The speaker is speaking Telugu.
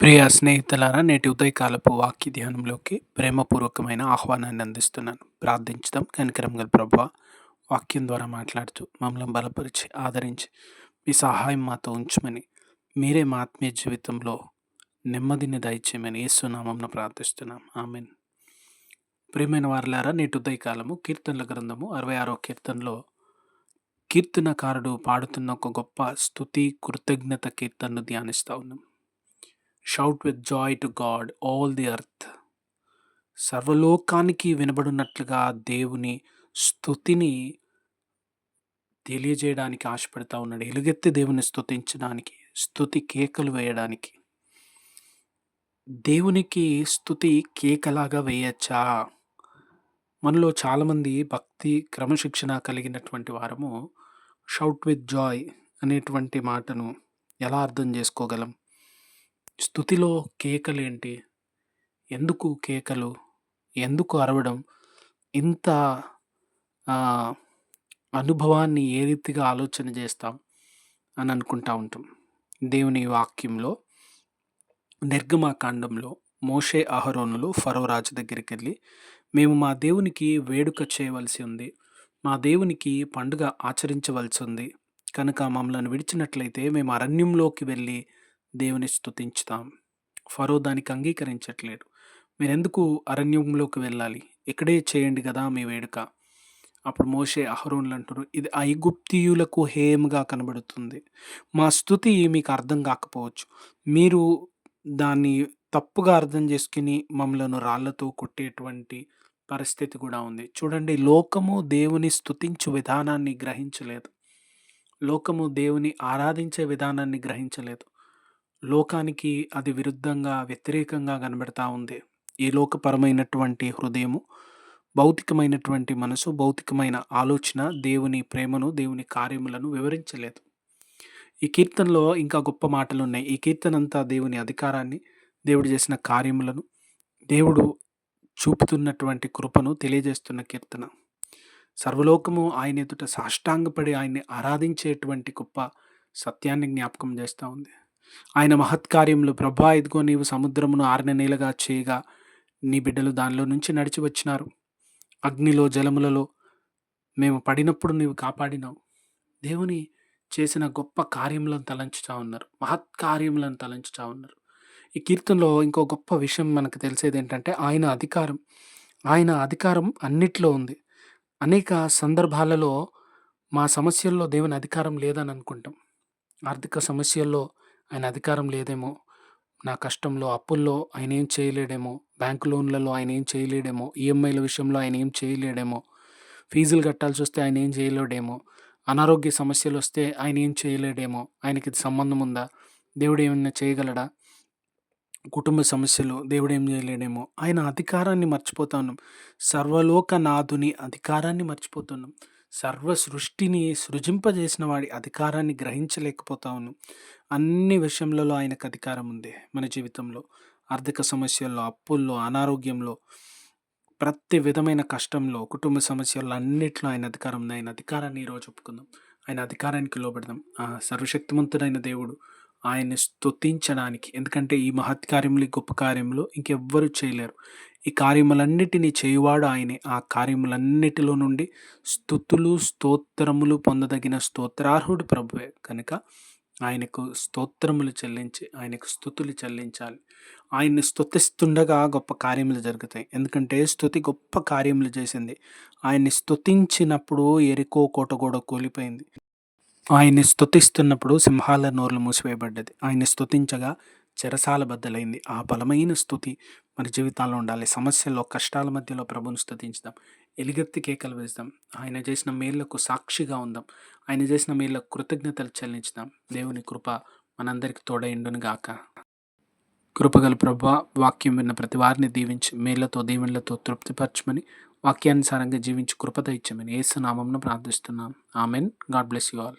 ప్రియ స్నేహితులారా నేటి ఉదయకాలపు వాక్య ధ్యానంలోకి ప్రేమపూర్వకమైన ఆహ్వానాన్ని అందిస్తున్నాను. ప్రార్థించడం కనికరం గల ప్రభు వాక్యం ద్వారా మాట్లాడుతూ మమ్మల్ని బలపరిచి ఆదరించి మీ సహాయం మాతో ఉంచమని మీరే మా ఆత్మీయ జీవితంలో నెమ్మదిని దయచేయమని ఏసునామంను ప్రార్థిస్తున్నాం. ఆమెన్. ప్రియమైన వారులారా నేటి ఉదయకాలము కీర్తనల గ్రంథము అరవై ఆరో కీర్తనలో కీర్తనకారుడు పాడుతున్న ఒక గొప్ప స్థుతి కృతజ్ఞత కీర్తనను ధ్యానిస్తూ ఉన్నాం. Shout with joy to God all the earth సర్వలోకానికి వినబడినట్లుగా దేవుని స్థుతిని తెలియజేయడానికి ఆశపడతా ఉన్నాడు. ఎలుగెత్తి దేవుని స్థుతించడానికి స్థుతి కేకలు వేయడానికి. దేవునికి స్థుతి కేకలాగా వేయచ్చా? మనలో చాలామంది భక్తి క్రమశిక్షణ కలిగినటువంటి వారము షౌట్ విత్ జాయ్ అనేటువంటి మాటను ఎలా అర్థం చేసుకోగలం? స్థుతిలో కేకలేంటి? ఎందుకు కేకలు? ఎందుకు అరవడం? ఇంత అనుభవాన్ని ఏ రీతిగా ఆలోచన చేస్తాం అని అనుకుంటా ఉంటాం. దేవుని వాక్యంలో నిర్గమాకాండంలో మోషే అహరోనులు ఫరోరాజు దగ్గరికి వెళ్ళి మేము మా దేవునికి వేడుక చేయవలసి ఉంది. మా దేవునికి పండుగ ఆచరించవలసి ఉంది. కనుక మమ్మల్ని విడిచినట్లయితే మేము అరణ్యంలోకి వెళ్ళి దేవుని స్థుతించుతాం ఫరో దానికి అంగీకరించట్లేడు మీరెందుకు అరణ్యంలోకి వెళ్ళాలి? ఇక్కడే చేయండి కదా మీ వేడుక. అప్పుడు మోషే అహరోన్లు అంటారు ఇది ఐగుప్తియులకు హేమ్గా కనబడుతుంది. మా స్థుతి మీకు అర్థం కాకపోవచ్చు. మీరు దాన్ని తప్పుగా అర్థం చేసుకుని మమ్మలను రాళ్ళతో కొట్టేటువంటి పరిస్థితి కూడా ఉంది. చూడండి లోకము దేవుని స్థుతించు విధానాన్ని గ్రహించలేదు. లోకము దేవుని ఆరాధించే విధానాన్ని గ్రహించలేదు. లోకానికి అది విరుద్ధంగా వ్యతిరేకంగా కనబడతా ఉంది. ఈ లోకపరమైనటువంటి హృదయము భౌతికమైనటువంటి మనసు భౌతికమైన ఆలోచన దేవుని ప్రేమను దేవుని కార్యములను వివరించలేదు. ఈ కీర్తనలో ఇంకా గొప్ప మాటలు ఉన్నాయి ఈ కీర్తన అంతా దేవుని అధికారాన్ని దేవుడు చేసిన కార్యములను దేవుడు చూపుతున్నటువంటి కృపను తెలియజేస్తున్న కీర్తన. సర్వలోకము ఆయన ఎదుట సాష్టాంగపడి ఆయన్ని ఆరాధించేటువంటి గొప్ప సత్యాన్ని జ్ఞాపకం చేస్తూ ఉంది. ఆయన మహత్కార్యములు ప్రభా ఇదిగో నీవు సముద్రమును ఆరిన నీలగా చేయగా నీ బిడ్డలు దానిలో నుంచి నడిచి వచ్చినారు. అగ్నిలో జలములలో మేము పడినప్పుడు నీవు కాపాడినావు. దేవుని చేసిన గొప్ప కార్యములను తలంచుతా ఉన్నారు. మహత్కార్యములను తలంచుతా ఉన్నారు. ఈ కీర్తనలో ఇంకో గొప్ప విషయం మనకు తెలిసేది ఏంటంటే ఆయన అధికారం. ఆయన అధికారం అన్నిట్లో ఉంది. అనేక సందర్భాలలో మా సమస్యల్లో దేవుని అధికారం లేదని అనుకుంటాం. ఆర్థిక సమస్యల్లో ఆయన అధికారం లేదేమో నా కష్టంలో అప్పుల్లో ఆయన ఏం చేయలేడేమో బ్యాంకు లోన్లలో ఆయన ఏం చేయలేడేమో ఈఎంఐల విషయంలో ఆయన ఏం చేయలేడేమో ఫీజులు కట్టాల్సి వస్తే ఆయన ఏం చేయలేడేమో అనారోగ్య సమస్యలు వస్తే ఆయన ఏం చేయలేడేమో ఆయనకి సంబంధం ఉందా? దేవుడు ఏమైనా చేయగలడా? కుటుంబ సమస్యలు దేవుడు ఏం చేయలేడేమో. ఆయన అధికారాన్ని మర్చిపోతున్నాం సర్వలోక నాథుని అధికారాన్ని మర్చిపోతున్నాం. సర్వ సృష్టిని సృజింపజేసిన వాడి అధికారాన్ని గ్రహించలేకపోతాను ఉన్నాం అన్ని విషయంలో ఆయనకు అధికారం ఉంది. మన జీవితంలో ఆర్థిక సమస్యల్లో అప్పుల్లో అనారోగ్యంలో ప్రతి విధమైన కష్టంలో కుటుంబ సమస్యల్లో అన్నిట్లో ఆయన అధికారం ఉంది. ఆయన అధికారాన్ని ఈరోజు చెప్పుకుందాం ఆయన అధికారానికి లోబెడదాం. ఆ సర్వశక్తిమంతుడైన దేవుడు ఆయన్ని స్తుతించడానికి. ఎందుకంటే ఈ మహత్ కార్యములు గొప్ప కార్యములు ఇంకెవ్వరు చేయలేరు. ఈ కార్యములన్నిటినీ చేయువాడు ఆయనే. ఆ కార్యములన్నిటిలో నుండి స్థుతులు స్తోత్రములు పొందదగిన స్తోత్రార్హుడు ప్రభువే. కనుక ఆయనకు స్తోత్రములు చెల్లించి ఆయనకు స్థుతులు చెల్లించాలి. ఆయన్ని స్థుతిస్తుండగా గొప్ప కార్యములు జరుగుతాయి. ఎందుకంటే స్థుతి గొప్ప కార్యములు చేసింది. ఆయన్ని స్థుతించినప్పుడు ఎరికో కోట కూడా కూలిపోయింది. ఆయన్ని స్థుతిస్తున్నప్పుడు సింహాల నోర్లు మూసివేయబడ్డది. ఆయన్ని స్థుతించగా చెరసాల బద్దలైంది. ఆ బలమైన స్థుతి మన జీవితాల్లో ఉండాలి. సమస్యల్లో కష్టాల మధ్యలో ప్రభుని స్థుతించుదాం ఎలుగెత్తి కేకలు వేస్తాం ఆయన చేసిన మేళ్ళకు సాక్షిగా ఉందాం. ఆయన చేసిన మేళ్ళకు కృతజ్ఞతలు చెల్లించుదాం. దేవుని కృప మనందరికి తోడైండును గాక కృపగల ప్రభు వాక్యం విన్న ప్రతి వారిని దీవించి. మేళ్ళతో దీవెనలతో తృప్తిపరచమని వాక్యానుసారంగా జీవించి కృపద ఇచ్చమని ఏసునామంను ప్రార్థిస్తున్నాం. Amen. God bless you all.